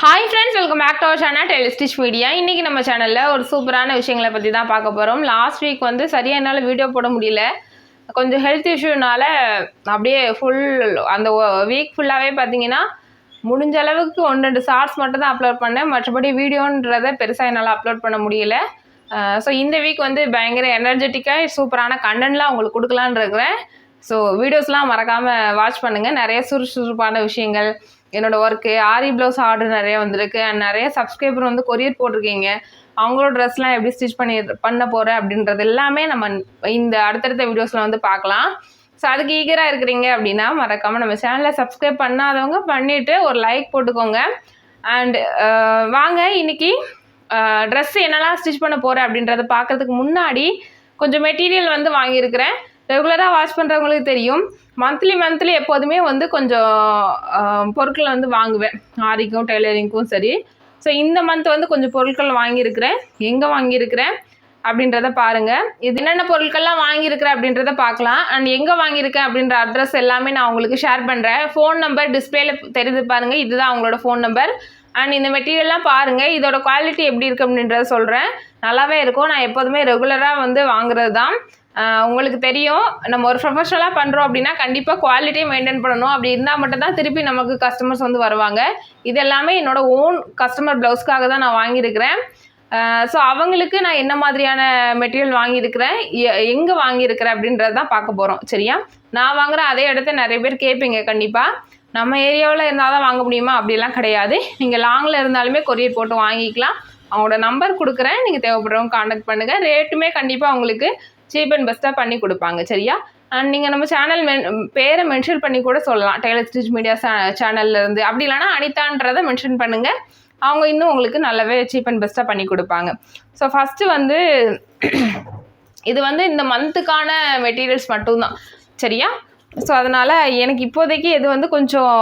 Hi friends welcome back to our channel டெலிஸ்டிச் media இன்றைக்கி நம்ம சேனலில் ஒரு சூப்பரான விஷயங்களை பற்றி தான் பார்க்க போகிறோம் லாஸ்ட் வீக் வந்து சரியாக என்னால் வீடியோ போட முடியல. கொஞ்சம் ஹெல்த் இஷ்யூனால அப்படியே ஃபுல் அந்த வீக் ஃபுல்லாகவே பார்த்தீங்கன்னா முடிஞ்ச அளவுக்கு ஒன்று ரெண்டு ஷார்ட்ஸ் மட்டும் தான் அப்லோட் பண்ணேன். மற்றபடி வீடியோன்றதை பெருசாக என்னால் அப்லோட் பண்ண முடியல. ஸோ இந்த வீக் வந்து பயங்கர எனர்ஜெட்டிக்காக சூப்பரான கண்டென்ட்லாம் உங்களுக்கு கொடுக்கலான் இருக்கிறேன். ஸோ வீடியோஸ்லாம் மறக்காமல் வாட்ச் பண்ணுங்கள் நிறைய சுறுசுறுப்பான விஷயங்கள் என்னோடய ஒர்க்கு ஆரி ப்ளவுஸ் ஆர்டர் நிறைய வந்திருக்கு. அண்ட் நிறைய சப்ஸ்கிரைபர் வந்து கொரியர் போட்டிருக்கீங்க. அவங்களோட ட்ரெஸ்லாம் எப்படி ஸ்டிச் பண்ணி பண்ண போகிறேன் அப்படின்றது எல்லாமே நம்ம இந்த அடுத்தடுத்த வீடியோஸில் வந்து பார்க்கலாம். ஸோ அதுக்கு ஈகராக இருக்கிறீங்க அப்படின்னா மறக்காமல் நம்ம சேனலை சப்ஸ்கிரைப் பண்ணாதவங்க பண்ணிவிட்டு ஒரு லைக் போட்டுக்கோங்க. அண்ட் வாங்க இன்னைக்கு ட்ரெஸ்ஸு என்னெல்லாம் ஸ்டிச் பண்ண போகிறேன் அப்படின்றத பார்க்குறதுக்கு முன்னாடி கொஞ்சம் மெட்டீரியல் வந்து வாங்கியிருக்கிறேன். ரெகுலராக வாஷ் பண்ணுறவங்களுக்கு தெரியும். மந்த்லி மந்த்லி எப்போதுமே வந்து கொஞ்சம் பொருட்களை வந்து வாங்குவேன். ஆரிக்கும் டெய்லரிங்க்கும் சரி. ஸோ இந்த மந்த் வந்து கொஞ்சம் பொருட்கள் வாங்கியிருக்கிறேன். எங்கே வாங்கியிருக்கிறேன் அப்படின்றத பாருங்கள் இது என்னென்ன பொருட்கள்லாம் வாங்கியிருக்கிறேன் அப்படின்றத பார்க்கலாம். அண்ட் எங்கே வாங்கியிருக்கேன் அப்படின்ற அட்ரஸ் எல்லாமே நான் உங்களுக்கு ஷேர் பண்ணுறேன் ஃபோன் நம்பர் டிஸ்பிளேல தெரிஞ்சு பாருங்கள் இதுதான் அவங்களோட ஃபோன் நம்பர் அண்ட் இந்த மெட்டீரியல்லாம் பாருங்கள் இதோட குவாலிட்டி எப்படி இருக்குது அப்படின்றத சொல்கிறேன் நல்லாவே இருக்கும். நான் எப்போதுமே ரெகுலராக வந்து வாங்குறது தான் உங்களுக்கு தெரியும் நம்ம ஒரு ப்ரொஃபஷனலாக பண்ணுறோம் அப்படின்னா கண்டிப்பாக குவாலிட்டியை மெயின்டைன் பண்ணணும். அப்படி இருந்தால் மட்டும்தான் திருப்பி நமக்கு கஸ்டமர்ஸ் வந்து வருவாங்க. இது எல்லாமே என்னோட ஓன் கஸ்டமர் ப்ளவுஸ்க்காக தான் நான் வாங்கியிருக்கிறேன். ஸோ அவங்களுக்கு நான் என்ன மாதிரியான மெட்டீரியல் வாங்கியிருக்கிறேன் எங்கே வாங்கியிருக்கிறேன் அப்படின்றது தான் பார்க்க போகிறோம் சரியா? நான் வாங்குகிற அதே இடத்த நிறைய பேர் கேட்பீங்க கண்டிப்பாக நம்ம ஏரியாவில் இருந்தால் தான் வாங்க முடியுமா? அப்படிலாம் கிடையாது. நீங்கள் லாங்கில் இருந்தாலுமே கொரியர் போட்டு வாங்கிக்கலாம். அவங்களோட நம்பர் கொடுக்குறேன். நீங்கள் தேவைப்படுறவங்க காண்டாக்ட் பண்ணுங்கள் ரேட்டுமே கண்டிப்பாக உங்களுக்கு சீப் அண்ட் பெஸ்ட்டாக பண்ணி கொடுப்பாங்க சரியா? அண்ட் நீங்கள் நம்ம சேனல் மென் பேரை மென்ஷன் பண்ணி கூட சொல்லலாம். டெய்லர் ஸ்டிச் மீடியா சேனல்ல இருந்து. அப்படி இல்லைன்னா அனிதான்றதை மென்ஷன் பண்ணுங்கள் அவங்க இன்னும் உங்களுக்கு நல்லாவே சீப் அண்ட் பெஸ்ட்டாக பண்ணி கொடுப்பாங்க. ஸோ ஃபஸ்ட்டு வந்து இது வந்து இந்த மந்த்துக்கான மெட்டீரியல்ஸ் மட்டும்தான் சரியா? ஸோ அதனால் எனக்கு இப்போதைக்கு எது வந்து கொஞ்சம்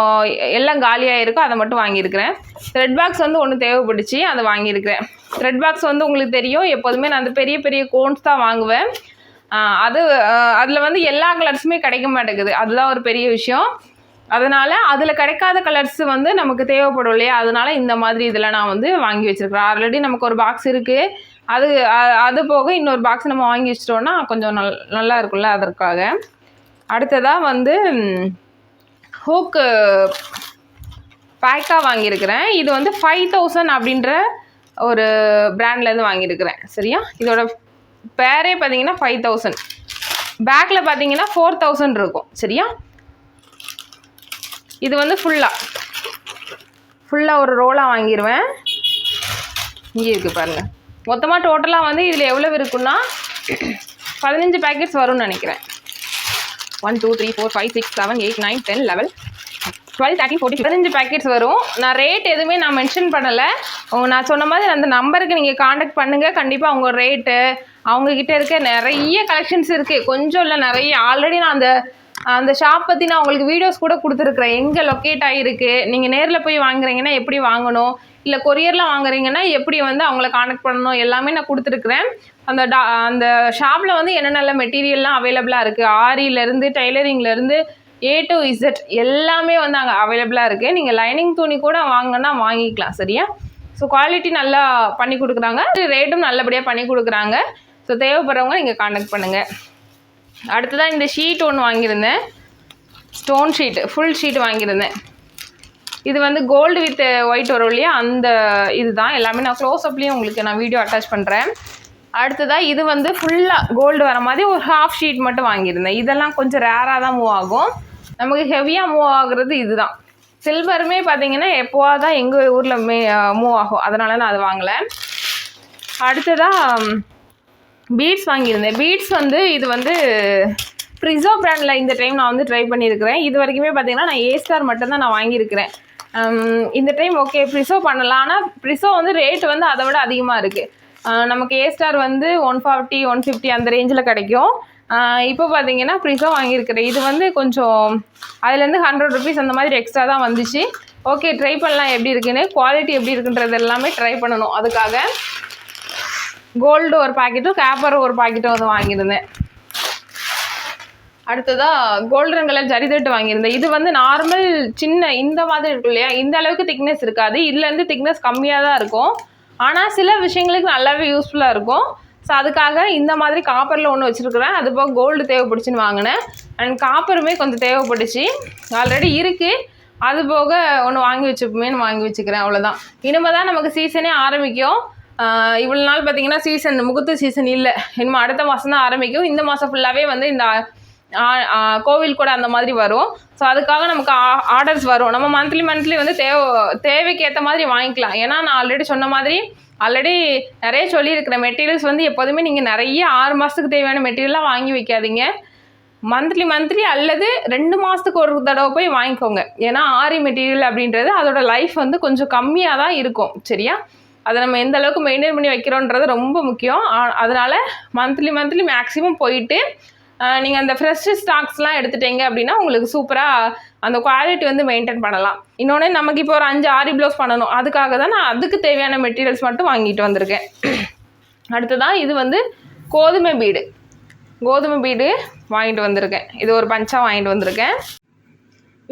எல்லாம் காலியாக இருக்கோ அதை மட்டும் வாங்கியிருக்கிறேன். த்ரெட் பாக்ஸ் வந்து ஒன்று தேவைப்பட்டுச்சு அதை வாங்கியிருக்கிறேன். த்ரெட் பாக்ஸ் வந்து உங்களுக்கு தெரியும் எப்போதுமே நான் அந்த பெரிய பெரிய கோன்ஸ் தான் வாங்குவேன். அது அதில் வந்து எல்லா கலர்ஸுமே கிடைக்க மாட்டேங்குது. அதுதான் ஒரு பெரிய விஷயம். அதனால் அதில் கிடைக்காத கலர்ஸ் வந்து நமக்கு தேவைப்படும் இல்லையா? அதனால் இந்த மாதிரி இதில் நான் வந்து வாங்கி வச்சுருக்கிறேன். ஆல்ரெடி நமக்கு ஒரு பாக்ஸ் இருக்குது அது அது போக இன்னொரு பாக்ஸ் நம்ம வாங்கி வச்சிட்டோன்னா கொஞ்சம் நல் நல்லா இருக்கும்ல அதற்காக. அடுத்ததாக வந்து ஹூக்கு பேக்காக வாங்கியிருக்கிறேன். இது வந்து ஃபைவ் தௌசண்ட் அப்படின்ற ஒரு பிராண்ட்லேருந்து வாங்கியிருக்கிறேன். சரியா? இதோட பேரே பார்த்தீங்கன்னா ஃபைவ் தௌசண்ட் பேக்கில் பார்த்தீங்கன்னா ஃபோர் தௌசண்ட் இருக்கும். சரியா? இது வந்து ஃபுல்லாக ஃபுல்லாக ஒரு ரோலாக வாங்கிடுவேன் இங்கே இருக்குது பாருங்கள் மொத்தமாக டோட்டலாக வந்து இதில் எவ்வளோ இருக்குன்னா பதினஞ்சு பேக்கெட்ஸ் வரும்னு நினைக்கிறேன். One two three four five six seven eight nine ten eleven twelve thirty forty பதினஞ்சு பேக்கெட்ஸ் வரும். நான் ரேட் எதுவுமே நான் மென்ஷன் பண்ணலை. நான் சொன்ன மாதிரி அந்த நம்பருக்கு நீங்கள் காண்டாக்ட் பண்ணுங்கள் கண்டிப்பாக அவங்க ரேட்டு அவங்கக்கிட்ட இருக்க நிறைய கலெக்ஷன்ஸ் இருக்குது கொஞ்சம் இல்லை நிறைய. ஆல்ரெடி நான் அந்த அந்த ஷாப் பற்றி நான் உங்களுக்கு வீடியோஸ் கூட கொடுத்துருக்குறேன். எங்கே லொக்கேட் ஆகிருக்கு நீங்கள் நேரில் போய் வாங்குறீங்கன்னா எப்படி வாங்கணும்? இல்லை கொரியரில் வாங்குறீங்கன்னா எப்படி வந்து அவங்கள காண்டாக்ட் பண்ணணும்? எல்லாமே நான் கொடுத்துருக்குறேன். அந்த டா அந்த ஷாப்பில் வந்து என்னென்ன மெட்டீரியல்லாம் அவைலபிளாக இருக்குது ஆரியிலேருந்து டெய்லரிங்லேருந்து ஏ டு இசட் எல்லாமே வந்து அங்கே அவைலபிளாக இருக்குது நீங்கள் லைனிங் துணி கூட வாங்கினா வாங்கிக்கலாம் சரியா? ஸோ குவாலிட்டி நல்லா பண்ணி கொடுக்குறாங்க. ரேட்டும் நல்லபடியாக பண்ணி கொடுக்குறாங்க. ஸோ தேவைப்படுறவங்க நீங்கள் காண்டக்ட் பண்ணுங்கள் அடுத்ததாக இந்த ஷீட் ஒன்று வாங்கியிருந்தேன். ஸ்டோன் ஷீட் ஃபுல் ஷீட் வாங்கியிருந்தேன். இது வந்து கோல்டு வித் ஒயிட் வரும் இல்லையா? அந்த இது தான் எல்லாமே நான் க்ளோஸ்அப்லேயும் உங்களுக்கு நான் வீடியோ அட்டாச் பண்ணுறேன் அடுத்ததாக இது வந்து ஃபுல்லாக கோல்டு வர மாதிரி ஒரு ஹாஃப் ஷீட் மட்டும் வாங்கியிருந்தேன். இதெல்லாம் கொஞ்சம் ரேராக தான் மூவ் ஆகும். நமக்கு ஹெவியாக மூவ் ஆகுறது இதுதான். சில்வருமே பார்த்தீங்கன்னா எப்போவா தான் எங்கள் ஊரில் மே மூவ் ஆகும். அதனால நான் அது வாங்கலை. அடுத்ததாக பீட்ஸ் வாங்கியிருந்தேன். பீட்ஸ் வந்து இது வந்து ப்ரிசோ ப்ராண்டில் இந்த டைம் நான் வந்து ட்ரை பண்ணியிருக்கிறேன். இது வரைக்குமே பார்த்தீங்கன்னா நான் ஏ ஸ்டார் மட்டும்தான் நான் வாங்கியிருக்கிறேன். இந்த டைம் ஓகே ப்ரிசோ பண்ணலாம். ஆனால் ப்ரிசோ வந்து ரேட் வந்து அதை விட அதிகமாக இருக்குது நமக்கு ஏ ஸ்டார் வந்து ஒன் ஃபார்ட்டி ஒன் ஃபிஃப்டி அந்த ரேஞ்சில் கிடைக்கும். இப்போ பார்த்தீங்கன்னா ப்ரிசோ வாங்கியிருக்கிறேன். இது வந்து கொஞ்சம் அதுலேருந்து ஹண்ட்ரட் ருபீஸ் அந்த மாதிரி எக்ஸ்ட்ரா தான் வந்துச்சு. ஓகே ட்ரை பண்ணலாம். எப்படி இருக்குன்னு? குவாலிட்டி எப்படி இருக்குன்றது எல்லாமே ட்ரை பண்ணணும். அதுக்காக கோல்டு ஒரு பாக்கெட்டும் கேப்பர் ஒரு பாக்கெட்டும் வந்து வாங்கியிருந்தேன். அடுத்ததாக கோல்டன் கலர் ஜரி தட்டு வாங்கியிருந்தேன். இது வந்து நார்மல் சின்ன இந்த மாதிரி இருக்கும் இல்லையா? இந்த அளவுக்கு திக்னஸ் இருக்காது. இதுலேருந்து திக்னஸ் கம்மியாக தான் இருக்கும். ஆனால் சில விஷயங்களுக்கு நல்லாவே யூஸ்ஃபுல்லாக இருக்கும். ஸோ அதுக்காக இந்த மாதிரி காப்பரில் ஒன்று வச்சுருக்குறேன். அது போக கோல்டு தேவைப்படுச்சுன்னு வாங்கினேன். அண்ட் காப்பருமே கொஞ்சம் தேவைப்பட்டுச்சு. ஆல்ரெடி இருக்குது அது போக ஒன்று வாங்கி வச்சுப்போமேனு வாங்கி வச்சுக்கிறேன். அவ்வளோதான் இனிமேல் தான் நமக்கு சீசனே ஆரம்பிக்கும். இவ்வளோ நாள் பார்த்தீங்கன்னா சீசன் முகூர்த்த சீசன் இல்லை. இனிமேல் அடுத்த மாதம் தான் ஆரம்பிக்கும். இந்த மாதம் ஃபுல்லாகவே வந்து இந்த கோவில் கூட அந்த மாதிரி வரும். ஸோ அதுக்காக நமக்கு ஆர்டர்ஸ் வரும். நம்ம மந்த்லி மந்த்லி வந்து தேவை தேவைக்கு ஏற்ற மாதிரி வாங்கிக்கலாம். ஏன்னா நான் ஆல்ரெடி சொன்ன மாதிரி ஆல்ரெடி நிறைய சொல்லியிருக்கிற மெட்டீரியல்ஸ் வந்து எப்போதுமே நீங்கள் நிறைய ஆறு மாதத்துக்கு தேவையான மெட்டீரியலாக வாங்கி வைக்காதீங்க. மந்த்லி மந்த்லி அல்லது ரெண்டு மாதத்துக்கு ஒரு தடவை போய் வாங்கிக்கோங்க. ஏன்னா ஆரி மெட்டீரியல் அப்படின்றது அதோட லைஃப் வந்து கொஞ்சம் கம்மியாக தான் இருக்கும். சரியா? அதை நம்ம எந்த அளவுக்கு மெயின்டைன் பண்ணி வைக்கிறோன்றது ரொம்ப முக்கியம். அதனால் மந்த்லி மந்த்லி மேக்ஸிமம் போயிட்டு நீங்கள் அந்த ஃப்ரெஷ் ஸ்டாக்ஸ்லாம் எடுத்துட்டீங்க அப்படின்னா உங்களுக்கு சூப்பராக அந்த குவாலிட்டி வந்து மெயின்டைன் பண்ணலாம். இன்னொன்று நமக்கு இப்போ ஒரு அஞ்சு ஆரி ப்ளவுஸ் பண்ணணும். அதுக்காக தான் நான் அதுக்கு தேவையான மெட்டீரியல்ஸ் மட்டும் வாங்கிட்டு வந்திருக்கேன். அடுத்ததான் இது வந்து கோதுமை பீடு. கோதுமை பீடு வாங்கிட்டு வந்திருக்கேன். இது ஒரு பஞ்சாக வாங்கிட்டு வந்திருக்கேன்.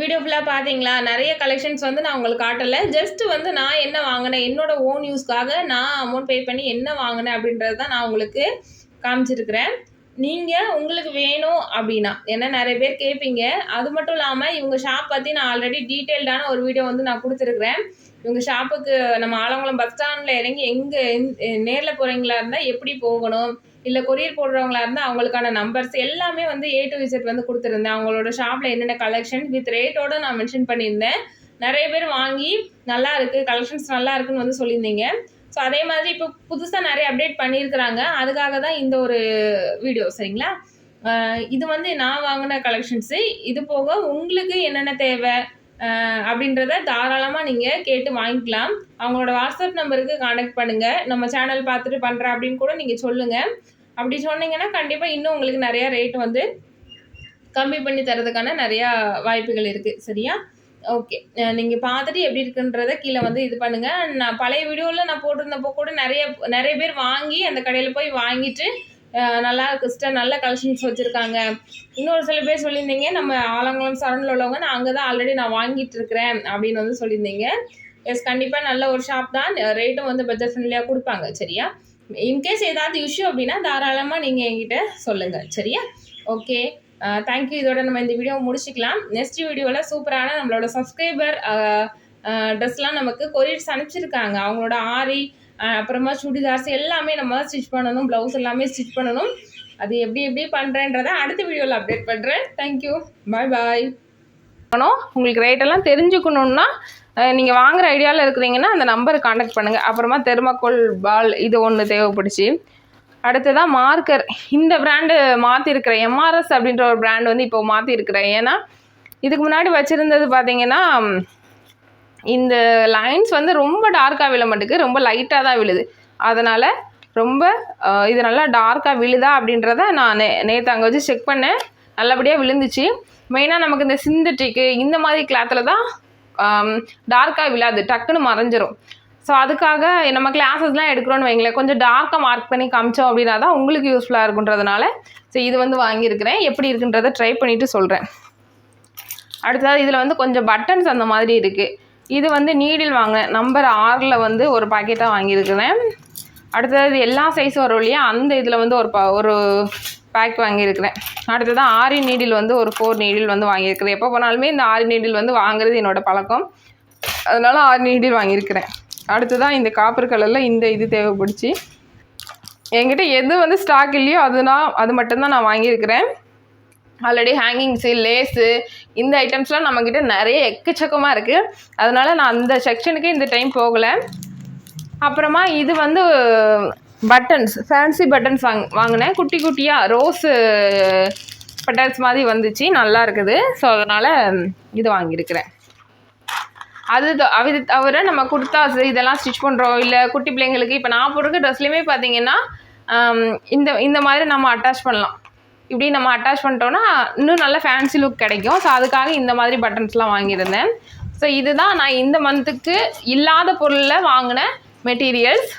வீடியோ ஃபுல்லாக பார்த்தீங்களா நிறைய கலெக்ஷன்ஸ் வந்து நான் உங்களுக்கு காட்டலை. ஜஸ்ட் வந்து நான் என்ன வாங்கினேன்? என்னோட ஓன் யூஸ்க்காக நான் அமௌண்ட் பே பண்ணி என்ன வாங்கினேன் அப்படின்றது தான் நான் உங்களுக்கு காமிச்சிருக்கிறேன். நீங்கள் உங்களுக்கு வேணும் அப்படின்னா ஏன்னா நிறைய பேர் கேட்பீங்க. அது மட்டும் இல்லாமல் இவங்க ஷாப் பற்றி நான் ஆல்ரெடி டீட்டெயில்டான ஒரு வீடியோ வந்து நான் கொடுத்துருக்குறேன். இவங்க ஷாப்புக்கு நம்ம ஆலங்குளம் பஸ் ஸ்டாண்டில் இறங்கி எங்கே நேரில் போகிறீங்களா இருந்தால் எப்படி போகணும்? இல்லை கொரியர் போடுறவங்களா இருந்தால் அவங்களுக்கான நம்பர்ஸ் எல்லாமே வந்து ஏ டு விசிட் வந்து கொடுத்துருந்தேன். அவங்களோட ஷாப்பில் என்னென்ன கலெக்ஷன் வித் ரேட்டோட நான் மென்ஷன் பண்ணியிருந்தேன். நிறைய பேர் வாங்கி நல்லா இருக்குது கலெக்ஷன்ஸ் நல்லா இருக்குன்னு வந்து சொல்லியிருந்தீங்க. ஸோ அதே மாதிரி இப்போ புதுசாக நிறைய அப்டேட் பண்ணியிருக்கிறாங்க. அதுக்காக தான் இந்த ஒரு வீடியோ சரிங்களா? இது வந்து நான் வாங்கின கலெக்ஷன்ஸு இது போக உங்களுக்கு என்னென்ன தேவை? அப்படின்றத தாராளமாக நீங்கள் கேட்டு வாங்கிக்கலாம். அவங்களோட வாட்ஸ்அப் நம்பருக்கு காண்டாக்ட் பண்ணுங்கள் நம்ம சேனல் பார்த்துட்டு பண்ணுறேன் அப்படின்னு கூட நீங்கள் சொல்லுங்கள் அப்படி சொன்னீங்கன்னா கண்டிப்பாக இன்னும் உங்களுக்கு நிறையா ரேட் வந்து கம்மி பண்ணி தரதுக்கான நிறையா வாய்ப்புகள் இருக்குது சரியா? ஓகே நீங்கள் பார்த்துட்டு எப்படி இருக்குன்றத கீழே வந்து இது பண்ணுங்கள் நான் பழைய வீடியோவில் நான் போட்டிருந்தப்போ கூட நிறைய நிறைய பேர் வாங்கி அந்த கடையில் போய் வாங்கிட்டு நல்லா இருக்கு சிஸ்டர் நல்ல கலெக்ஷன்ஸ் வச்சுருக்காங்க. இன்னொரு சில பேர் சொல்லியிருந்தீங்க நம்ம ஆலங்குளம் சரணில் உள்ளவங்க நான் அங்கே தான் ஆல்ரெடி நான் வாங்கிட்டு இருக்கிறேன் அப்படின்னு வந்து சொல்லியிருந்தீங்க. எஸ் கண்டிப்பாக நல்ல ஒரு ஷாப் தான். ரேட்டும் வந்து பட்ஜெட் ஃப்ரெண்ட்லியாக கொடுப்பாங்க சரியா? இன்கேஸ் ஏதாவது இஷ்யூ அப்படின்னா தாராளமாக நீங்கள் என்கிட்ட சொல்லுங்கள் சரியா? ஓகே தேங்க்யூ இதோட நம்ம இந்த வீடியோ முடிச்சுக்கலாம். நெக்ஸ்ட் வீடியோவில் சூப்பரான நம்மளோட சப்ஸ்கிரைபர் ட்ரெஸ்லாம் நமக்கு கொரியர்ஸ் அனுப்பிச்சிருக்காங்க. அவங்களோட ஆரி அப்புறமா சுடிதார்ஸ் எல்லாமே நம்ம ஸ்டிச் பண்ணணும் ப்ளவுஸ் எல்லாமே ஸ்டிச் பண்ணணும். அது எப்படி எப்படி பண்ணுறேன்றதை அடுத்த வீடியோவில் அப்டேட் பண்ணுறேன் தேங்க்யூ பாய் பாய் பண்ணணும் உங்களுக்கு ரேட்டெல்லாம் தெரிஞ்சுக்கணுன்னா நீங்கள் வாங்குற ஐடியாவில் இருக்கிறீங்கன்னா அந்த நம்பரை காண்டாக்ட் பண்ணுங்கள் அப்புறமா தெர்மாக்கோல் பால் இது ஒன்று தேவைப்படுச்சு. அடுத்ததாக மார்க்கர் இந்த பிராண்டு மாற்றிருக்கிறேன் எம்ஆர்எஸ் அப்படின்ற ஒரு பிராண்ட் வந்து இப்போ மாற்றிருக்கிறேன் ஏன்னா இதுக்கு முன்னாடி வச்சுருந்தது பார்த்தீங்கன்னா இந்த லைன்ஸ் வந்து ரொம்ப டார்க்காக விழ மாட்டேங்குது. ரொம்ப லைட்டாக தான் விழுது. அதனால் ரொம்ப இது நல்லா டார்க்காக விழுதா அப்படின்றத நான் நே நேற்று அங்கே வச்சு செக் பண்ணேன். நல்லபடியாக விழுந்துச்சு. மெயினாக நமக்கு இந்த சிந்தட்டிக்கு இந்த மாதிரி கிளாத்தில் தான் டார்க்காக விழாது. டக்குன்னு மறைஞ்சிரும். ஸோ அதுக்காக நம்ம கிளாஸஸ்லாம் எடுக்கிறோன்னு வைங்களேன். கொஞ்சம் டார்க்காக மார்க் பண்ணி காமிச்சோம் அப்படின்னா தான் உங்களுக்கு யூஸ்ஃபுல்லாக இருக்குன்றதுனால ஸோ இது வந்து வாங்கியிருக்கிறேன். எப்படி இருக்குன்றதை ட்ரை பண்ணிவிட்டு சொல்கிறேன் அடுத்தது இதில் வந்து கொஞ்சம் பட்டன்ஸ் அந்த மாதிரி இருக்குது இது வந்து நீடில் வாங்கினேன் நம்பர் ஆறில் வந்து ஒரு பாக்கெட்டாக வாங்கியிருக்கிறேன். அடுத்தது இது எல்லா சைஸ் வரும் இல்லையா அந்த இதில் வந்து ஒரு ப ஒரு பேக் வாங்கியிருக்கிறேன். அடுத்தது ஆரி நீடில் வந்து ஒரு ஃபோர் நீடில் வந்து வாங்கியிருக்கிறேன். எப்போ போனாலுமே இந்த ஆரி நீடில் வந்து வாங்குறது என்னோடய பழக்கம். அதனால் ஆரி நீடில் வாங்கியிருக்கிறேன். அடுத்ததான் இந்த காப்பர் கலரில் இந்த இது தேவைப்படுச்சு. என்கிட்ட எது வந்து ஸ்டாக் இல்லையோ அதுனா அது மட்டும்தான் நான் வாங்கியிருக்கிறேன். ஆல்ரெடி ஹேங்கிங்ஸு லேஸு இந்த ஐட்டம்ஸ்லாம் நம்மக்கிட்ட நிறைய எக்கச்சக்கமாக இருக்குது அதனால் நான் அந்த செக்ஷனுக்கு இந்த டைம் போகலை. அப்புறமா இது வந்து பட்டன்ஸ் ஃபேன்சி பட்டன்ஸ் வாங் வாங்கினேன். குட்டி குட்டியாக ரோஸு பட்டன்ஸ் மாதிரி வந்துச்சு. நல்லா இருக்குது. ஸோ அதனால் இது வாங்கியிருக்கிறேன். அது அது தவிர நம்ம குர்தாஸ் இதெல்லாம் ஸ்டிச் பண்ணுறோம் இல்லை குட்டி பிள்ளைங்களுக்கு இப்போ நான் போட்டிருக்க ட்ரெஸ்லையுமே பார்த்தீங்கன்னா இந்த இந்த மாதிரி நம்ம அட்டாச் பண்ணலாம். இப்படி நம்ம அட்டாச் பண்ணிட்டோம்னா இன்னும் நல்ல ஃபேன்சி லுக் கிடைக்கும். ஸோ அதுக்காக இந்த மாதிரி பட்டன்ஸ்லாம் வாங்கியிருந்தேன். ஸோ இதுதான் நான் இந்த மந்த்துக்கு இல்லாத பொருளில் வாங்கின மெட்டீரியல்ஸ்